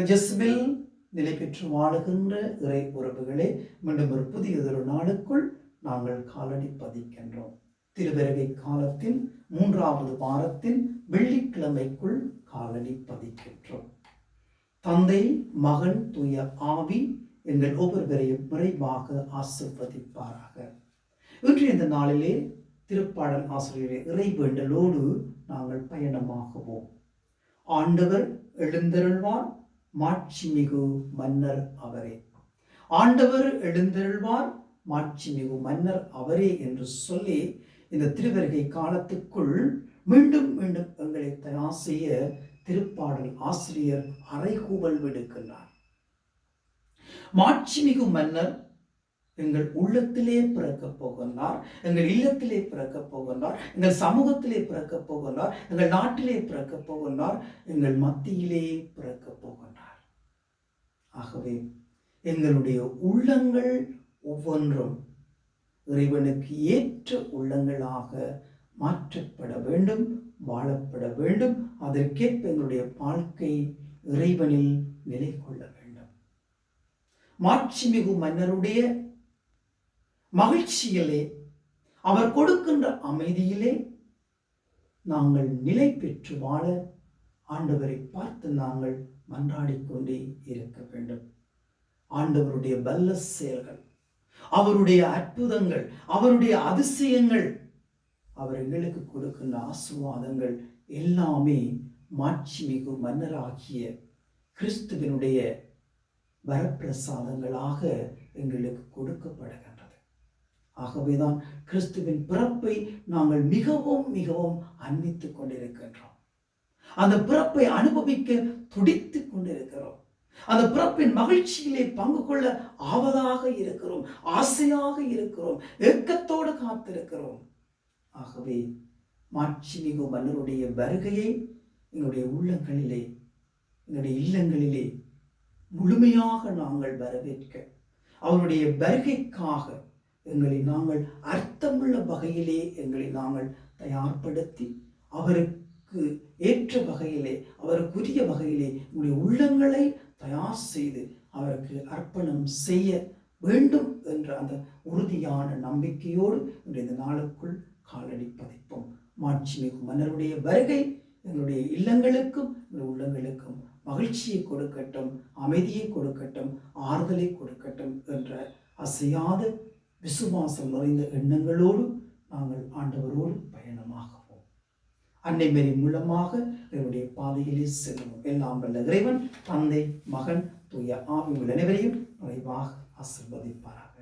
ஜெஸ்பில் நிலை பெற்று வாழுகின்ற இறை உறவுகளே மீண்டும் ஒரு புதிய ஒரு நாளுக்குள் நாங்கள் காலடி பதிக்கின்றோம். திருவிரகை காலத்தின் மூன்றாவது வாரத்தின் வெள்ளிக்கிழமைக்குள் காலடி பதிக்கின்றோம். தந்தை மகன் தூய ஆவி எங்கள் ஒவ்வொருவரையும் விரைவாக ஆசிர்வதிப்பாராக. இன்று இந்த நாளிலே திருப்பாடல் ஆசிரியரை இறை வேண்டலோடு நாங்கள் பயணமாகுவோம். ஆண்டவர் எழுந்தருள்வார் மாட்சிமிகு மன்னர் அவரே. ஆண்டவர் எழுந்தெழுவார் மாட்சிமிகு மன்னர் அவரே என்று சொல்லி இந்த திருவருகை காலத்துக்குள் மீண்டும் மீண்டும் எங்களை தயார் செய்ய திருப்பாடல் ஆசிரியர் அறைகூவல் விடுக்கின்றார். மாட்சிமிகு மன்னர் எங்கள் உள்ளத்திலே பிறக்கப் போகின்றார் எங்கள் இல்லத்திலே பிறக்கப் போகின்றார் எங்கள் சமூகத்திலே பிறக்கப் போகின்றார் எங்கள் நாட்டிலே பிறக்கப் போகின்றார் எங்கள் மத்தியிலே பிறக்கப் போகின்றார். ஆகவே எங்களுடைய உள்ளங்கள் ஒவ்வொன்றும் இறைவனுக்கு ஏற்ற உள்ளங்களாக மாற்றப்பட வேண்டும் வாழப்பட வேண்டும். அதற்கேற்ப எங்களுடைய வாழ்க்கை இறைவனில் நிலை கொள்ள வேண்டும். மாட்சிமிகு மன்னருடைய மகிழ்ச்சியிலே அவர் கொடுக்கின்ற அமைதியிலே நாங்கள் நிலை பெற்று வாழ ஆண்டவரை பார்த்து நாங்கள் மன்றாடிக்கொண்டே இருக்க வேண்டும். ஆண்டவருடைய பல்ல செயல்கள் அவருடைய அற்புதங்கள் அவருடைய அதிசயங்கள் அவர் எங்களுக்கு கொடுக்கின்ற ஆசுவாதங்கள் எல்லாமே மாட்சிமிகு மன்னராகிய கிறிஸ்துவனுடைய வரப்பிரசாதங்களாக எங்களுக்கு கொடுக்கப்படுகின்றது. ஆகவேதான் கிறிஸ்துவின் பிறப்பை நாங்கள் மிகவும் மிகவும் அன்பித்துக் கொண்டிருக்கின்றோம். அந்த பிறப்பை அனுபவிக்க துடித்து கொண்டிருக்கிறோம். அந்த பிறப்பின் மகிழ்ச்சியிலே பங்கு கொள்ள ஆவதாக இருக்கிறோம் ஆசையாக இருக்கிறோம் ஏக்கத்தோடு காத்திருக்கிறோம். ஆகவே மாட்சிமிகு மன்னருடைய வருகையை எங்களுடைய உள்ளங்களிலே எங்களுடைய இல்லங்களிலே முழுமையாக நாங்கள் வரவேற்க அவருடைய வருகைக்காக எங்களை நாங்கள் அர்த்தமுள்ள வகையிலே எங்களை நாங்கள் தயார்படுத்தி அவருக்கு ஏற்ற வகையிலே அவருக்குரிய வகையிலே உங்களுடைய உள்ளங்களை தயார் செய்து அவருக்கு அர்ப்பணம் செய்ய வேண்டும் என்ற அந்த உறுதியான நம்பிக்கையோடு இந்த நாளுக்குள் காலடி பதிப்போம். மாட்சிமிகு மன்னருடைய வருகை எங்களுடைய இல்லங்களுக்கும் எங்களுடைய உள்ளங்களுக்கும் மகிழ்ச்சியை கொடுக்கட்டும் அமைதியை கொடுக்கட்டும் ஆறுதலை கொடுக்கட்டும் என்ற அசையாத விசுவாசம் நிறைந்த எண்ணங்களோடு நாங்கள் ஆண்டவரோடு பயணமாகவும் அன்னை மேரி மூலமாக என்னுடைய பாதையிலே செல்லும் எல்லாம் வல்ல இறைவன் தந்தை மகன் தூய ஆவி உள்ள அனைவரையும் நிறைவாக ஆசிர்வதிப்பாராக.